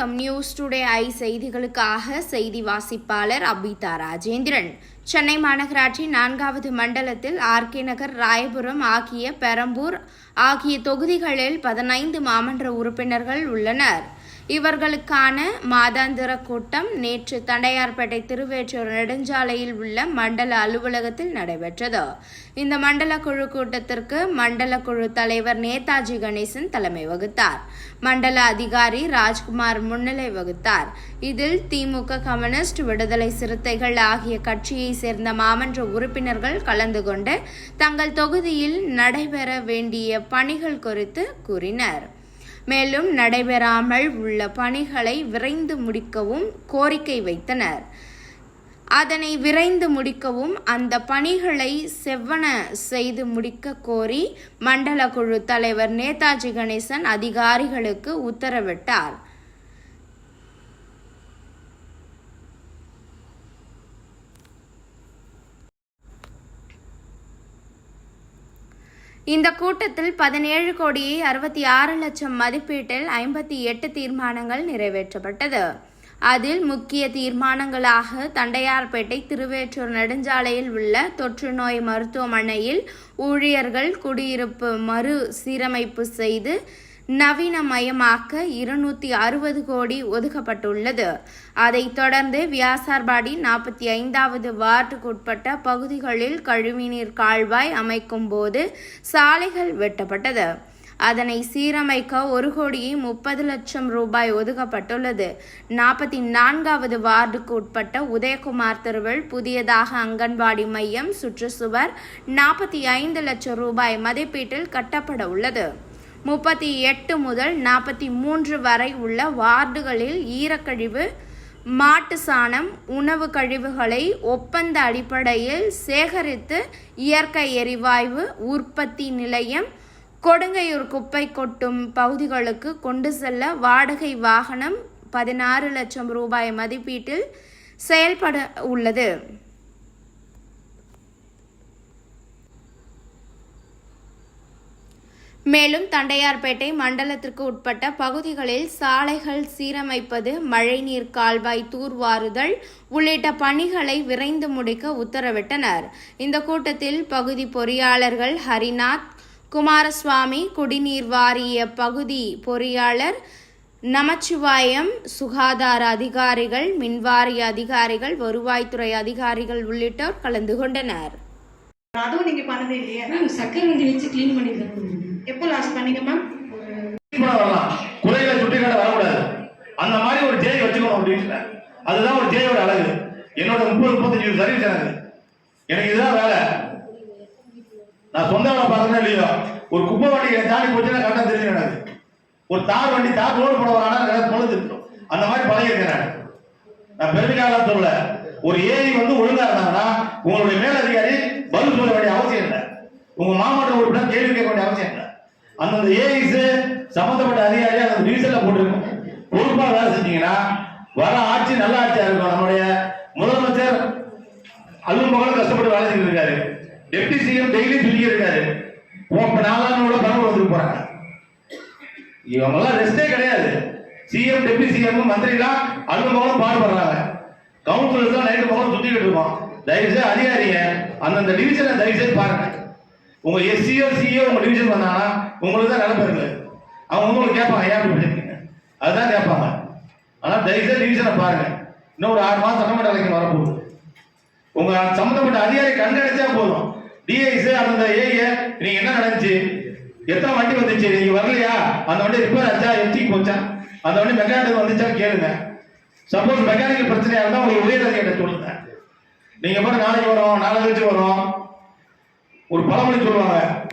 வணக்கம். News today I செய்திகளுக்காக செய்தி வாசிப்பாளர் அபிதா ராஜேந்திரன். சென்னை மாநகராட்சி நான்காவது மண்டலத்தில் ஆர்கே நகர் ராயபுரம் ஆகிய பெரம்பூர் ஆகிய தொகுதிகளில் பதினைந்து மாமன்ற உறுப்பினர்கள் உள்ளனர். இவர்களுக்கான மாதாந்திர கூட்டம் நேற்று தண்டையார்பேட்டை திருவேற்றூர் நெடுஞ்சாலையில் உள்ள மண்டல அலுவலகத்தில் நடைபெற்றது. இந்த மண்டல குழு கூட்டத்திற்கு மண்டல குழு தலைவர் நேதாஜி கணேசன் தலைமை வகுத்தார். மண்டல அதிகாரி ராஜ்குமார் முன்னிலை வகுத்தார். இதில் திமுக கம்யூனிஸ்ட் விடுதலை சிறுத்தைகள் ஆகிய கட்சியை சேர்ந்த மாமன்ற உறுப்பினர்கள் கலந்து கொண்டு தங்கள் தொகுதியில் நடைபெற வேண்டிய பணிகள் குறித்து கூறினர். மேலும் நடைபெறாமல் உள்ள பணிகளை விரைந்து முடிக்கவும் கோரிக்கை வைத்தனர். அதனை விரைந்து முடிக்கவும் அந்த பணிகளை செவ்வன செய்து முடிக்க கோரி மண்டல குழு தலைவர் நேதாஜி கணேசன் அதிகாரிகளுக்கு உத்தரவிட்டார். இந்த கூட்டத்தில் பதினேழு கோடியே அறுபத்தி ஆறு லட்சம் மதிப்பீட்டில் ஐம்பத்தி எட்டு தீர்மானங்கள் நிறைவேற்றப்பட்டது. அதில் முக்கிய தீர்மானங்களாக தண்டையார்பேட்டை திருவேற்றூர் நெடுஞ்சாலையில் உள்ள தொற்று நோய் மருத்துவமனையில் ஊழியர்கள் குடியிருப்பு மறு சீரமைப்பு செய்து நவீனமயமாக்க இருநூத்தி அறுபது கோடி ஒதுக்கப்பட்டுள்ளது. அதைத் தொடர்ந்து வியாசார்பாடி நாற்பத்தி ஐந்தாவது வார்டுக்குட்பட்ட பகுதிகளில் கழிவுநீர் கால்வாய் அமைக்கும் போது சாலைகள் வெட்டப்பட்டது. அதனை சீரமைக்க ஒரு கோடியே முப்பது லட்சம் ரூபாய் ஒதுக்கப்பட்டுள்ளது. நாற்பத்தி நான்காவது வார்டுக்கு உட்பட்ட உதயகுமார் தெருவில் புதியதாக அங்கன்வாடி மையம் சுற்றுச்சுவர் நாற்பத்தி ஐந்து லட்சம் ரூபாய் மதிப்பீட்டில் கட்டப்பட உள்ளது. முப்பத்தி எட்டு முதல் நாற்பத்தி மூன்று வரை உள்ள வார்டுகளில் ஈரக்கழிவு மாட்டு சாணம் உணவு கழிவுகளை ஒப்பந்த அடிப்படையில் சேகரித்து இயற்கை எரிவாயு உற்பத்தி நிலையம் கொடுங்கையூர் குப்பை கொட்டும் பகுதிகளுக்கு கொண்டு செல்ல வாடகை வாகனம் பதினாறு லட்சம் ரூபாய் மதிப்பீட்டில் செயல்பட உள்ளது. மேலும் தண்டையார்பேட்டை மண்டலத்திற்கு உட்பட்ட பகுதிகளில் சாலைகள் சீரமைப்பது மழைநீர் கால்வாய் தூர்வாறுதல் உள்ளிட்ட பணிகளை விரைந்து முடிக்க உத்தரவிட்டனர். இந்த கூட்டத்தில் பகுதி பொறியாளர்கள் ஹரிநாத் குமாரசுவாமி குடிநீர் வாரிய பகுதி பொறியாளர் நமச்சிவாயம் சுகாதார அதிகாரிகள் மின்வாரிய அதிகாரிகள் வருவாய்த்துறை அதிகாரிகள் உள்ளிட்டோர் கலந்து கொண்டனர். அதுவும் நீங்க பண்ணதே இல்லையா? சக்கரை வண்டி வச்சு க்ளீன் பண்ணிருக்காங்க எப்போ லாஸ்ட் பண்ணீங்க மேம் வரலாம் குறைகளை சுட்டிக்காட்ட வரக்கூடாது. அந்த மாதிரி ஒரு ஜெய் வச்சுக்கணும் அப்படின்னு அதுதான் ஒரு ஜெயோட அழகு. என்னோட முப்பது முப்பத்தஞ்சு சர்வீஸ் எனக்கு. எனக்கு இதுதான் வேலை. நான் சொந்த வேலை பார்க்கறேன் இல்லையோ ஒரு குப்பை வண்டி என் தாண்டி போச்சுன்னா கரெக்டாக தெரியும் எனக்கு. ஒரு தார் வண்டி தார் ரோடு போட வரானா எனக்கு பொழுது இருக்கும் அந்த மாதிரி பழகிருக்கிறேன் நான். நான் பெருமைக்காக சொல்ல ஒரு ஏரி வந்து ஒழுங்கா இருந்தாங்கன்னா உங்களுடைய மேலதிகாரி பதில் சொல்ல வேண்டிய அவசியம் இல்லை. உங்க மாமாட்ட உறுப்பினர் கேள்வி கேட்க வேண்டிய அவசியம் இல்லை. அந்தந்த ஏஐஸ் சம்பந்தப்பட்ட அதிகாரி அந்த டிவிஷன்ல போட்டிருக்கும். பொறுப்பா வேலை செஞ்சீங்கன்னா வர ஆட்சி நல்ல ஆட்சியா இருக்கும். நம்முடைய முதலமைச்சர் அல்லும் பகலும் கஷ்டப்பட்டு வேலை செஞ்சுட்டு இருக்காரு. டெப்டி சிஎம் டெய்லி சொல்லியே இருக்காரு. இப்ப நாலாம் கூட பணம் வந்துட்டு போறாங்க. இவங்கெல்லாம் ரெஸ்டே கிடையாது. சிஎம் டெப்டி சிஎம் மந்திரிலாம் அல்லும் மகளும் பாடுபடுறாங்க. கவுன்சிலர்ஸ் தான் நைட்டு மகளும் சுத்திக்கிட்டு இருக்கோம். தயவுசெய்து அதிகாரிங்க அந்தந்த டிவிஷனை தயவுசெய்து பாருங்க. உங்க எஸ்சியோ சிஓ உங்க டிவிஷன் வந்தாங்கன்னா உங்களுக்கு தான் நிலப்ப இருக்கு அவங்க உங்களுக்கு கேட்பாங்க ஏன் அப்படி பண்ணிருக்கீங்க. அதுதான் கேட்பாங்க. ஆனால் தயவுசெய்து டிவிஷனை பாருங்க. இன்னும் ஒரு ஆறு மாதம் சட்டமன்ற வரைக்கும் வரப்போகுது. உங்க சம்பந்தப்பட்ட அதிகாரி கண்காணிச்சா போதும். டிஐஸ் அந்த ஏஏ நீங்க என்ன நடந்துச்சு? எத்தனை வண்டி வந்துச்சு? நீங்க வரலையா? அந்த வண்டி ரிப்பேர் ஆச்சா? எஃப்டி போச்சா? அந்த வண்டி மெக்கானிக் வந்துச்சா? கேளுங்க. சப்போஸ் மெக்கானிக்கல் பிரச்சனையா இருந்தா உங்களுக்கு உயர் அதிகாரி சொல்லுங்க. நீங்க பாரு நாளைக்கு வரோம் நாளை கழிச்சு வரோம். ஒரு பழமொழி சொல்லுவாங்க.